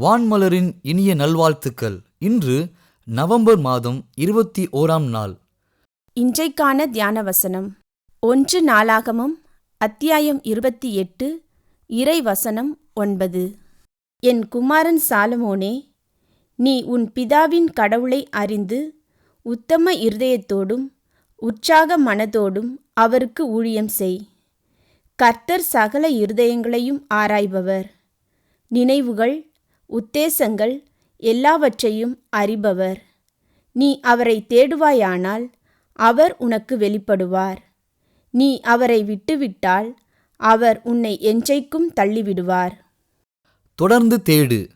வான்மலரின் இனிய நல்வாழ்த்துக்கள். இன்று நவம்பர் மாதம் இருபத்தி ஓராம் நாள். இன்றைக்கான தியான வசனம். ஒன்று நாளாகமம் அத்தியாயம் இருபத்தி எட்டு இறை வசனம் ஒன்பது. என் குமாரன் சாலமோனே நீ உன் பிதாவின் கடவுளை அறிந்து உத்தம இருதயத்தோடும் உற்சாக மனதோடும் அவருக்கு ஊழியம் செய். கர்த்தர் சகல இருதயங்களையும் ஆராய்பவர். நினைவுகள் உத்தேசங்கள் எல்லாவற்றையும் அறிபவர். நீ அவரை தேடுவாயானால் அவர் உனக்கு வெளிப்படுவார். நீ அவரை விட்டுவிட்டால் அவர் உன்னை என்றைக்கும் தள்ளிவிடுவார். தொடர்ந்து தேடு.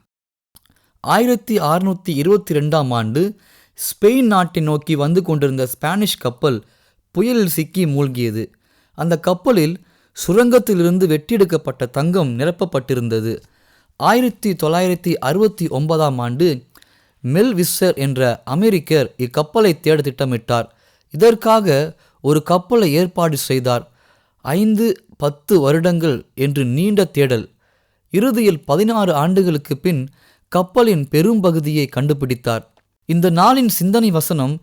ஆயிரத்தி அறுநூற்றி இருபத்தி ரெண்டாம் ஆண்டு ஸ்பெயின் நாட்டை நோக்கி வந்து கொண்டிருந்த ஸ்பானிஷ் கப்பல் புயலில் சிக்கி மூழ்கியது. அந்த கப்பலில் சுரங்கத்திலிருந்து வெட்டியெடுக்கப்பட்ட தங்கம் நிரப்பப்பட்டிருந்தது. ஆயிரத்தி தொள்ளாயிரத்தி அறுபத்தி ஒன்பதாம் ஆண்டு மெல் விஸ்ஸர் என்ற அமெரிக்கர் இக்கப்பலை தேட திட்டமிட்டார். இதற்காக ஒரு கப்பலை ஏற்பாடு செய்தார். ஐந்து பத்து வருடங்கள் என்று நீண்ட தேடல். இறுதியில் பதினாறு ஆண்டுகளுக்கு பின் கப்பலின் பெரும்பகுதியை கண்டுபிடித்தார். இந்த நாளின் சிந்தனை வசனம்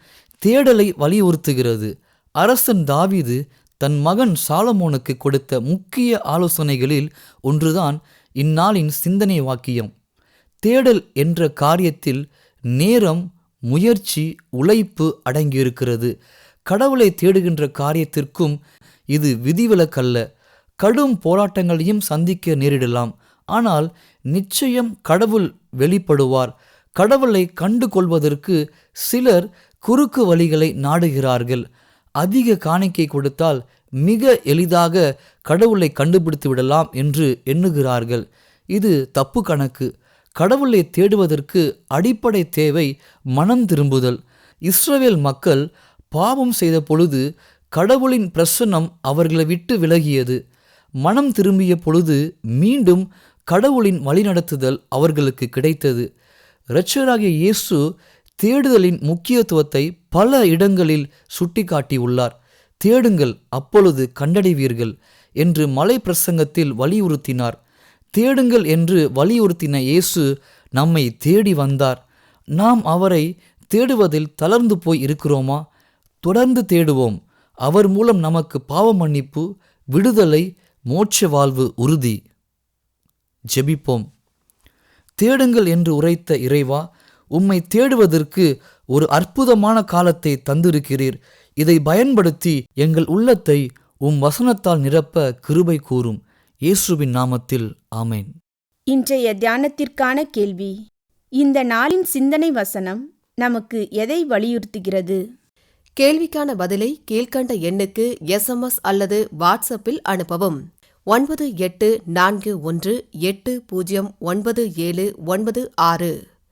தேடலை வலியுறுத்துகிறது. அரசன் தாவீது தன் மகன் சாலமோனுக்கு கொடுத்த முக்கிய ஆலோசனைகளில் ஒன்றுதான் இந்நாளின் சிந்தனை வாக்கியம். தேடல் என்ற காரியத்தில் நேரம் முயற்சி உழைப்பு அடங்கியிருக்கிறது. கடவுளை தேடுகின்ற காரியத்திற்கும் இது விதிவிலக்கல்ல. கடும் போராட்டங்களையும் சந்திக்க நேரிடலாம். ஆனால் நிச்சயம் கடவுள் வெளிப்படுவார். கடவுளை கண்டு கொள்வதற்கு சிலர் குறுக்கு வழிகளை நாடுகிறார்கள். அதிக காணிக்கை கொடுத்தால் மிக எளிதாக கடவுளை கண்டுபிடித்து விடலாம் என்று எண்ணுகிறார்கள். இது தப்பு கணக்கு. கடவுளை தேடுவதற்கு அடிப்படை தேவை மனம் திரும்புதல். இஸ்ரவேல் மக்கள் பாவம் செய்த பொழுது கடவுளின் பிரசன்னம் அவர்களை விட்டு விலகியது. மனம் திரும்பிய பொழுது மீண்டும் கடவுளின் வழிநடத்துதல் அவர்களுக்கு கிடைத்தது. இரட்சராகிய இயேசு தேடுதலின் முக்கியத்துவத்தை பல இடங்களில் சுட்டிக்காட்டியுள்ளார். தேடுங்கள் அப்பொழுது கண்டடைவீர்கள் என்று மலை பிரசங்கத்தில் வலியுறுத்தினார். தேடுங்கள் என்று வலியுறுத்தின இயேசு நம்மை தேடி வந்தார். நாம் அவரை தேடுவதில் தளர்ந்து போய் இருக்கிறோமா? தொடர்ந்து தேடுவோம். அவர் மூலம் நமக்கு பாவ மன்னிப்பு விடுதலை மோட்ச வாழ்வு உறுதி. ஜெபிப்போம். தேடுங்கள் என்று உரைத்த இறைவா உம்மை தேடுவதற்கு ஒரு அற்புதமான காலத்தை தந்திருக்கிறீர். இதை பயன்படுத்தி எங்கள் உள்ளத்தை உம் வசனத்தால் நிரப்ப கிருபை கூறும். இயேசுவின் நாமத்தில் ஆமேன். இன்றைய தியானத்திற்கான கேள்வி. இந்த நாளின் சிந்தனை வசனம் நமக்கு எதை வலியுறுத்துகிறது? கேள்விக்கான பதிலை கீழ்க்கண்ட எண்ணுக்கு எஸ்எம்எஸ் அல்லது வாட்ஸ்அப்பில் அனுப்பவும். ஒன்பது எட்டு நான்கு ஒன்று எட்டு பூஜ்ஜியம் ஒன்பது ஏழு ஒன்பது ஆறு.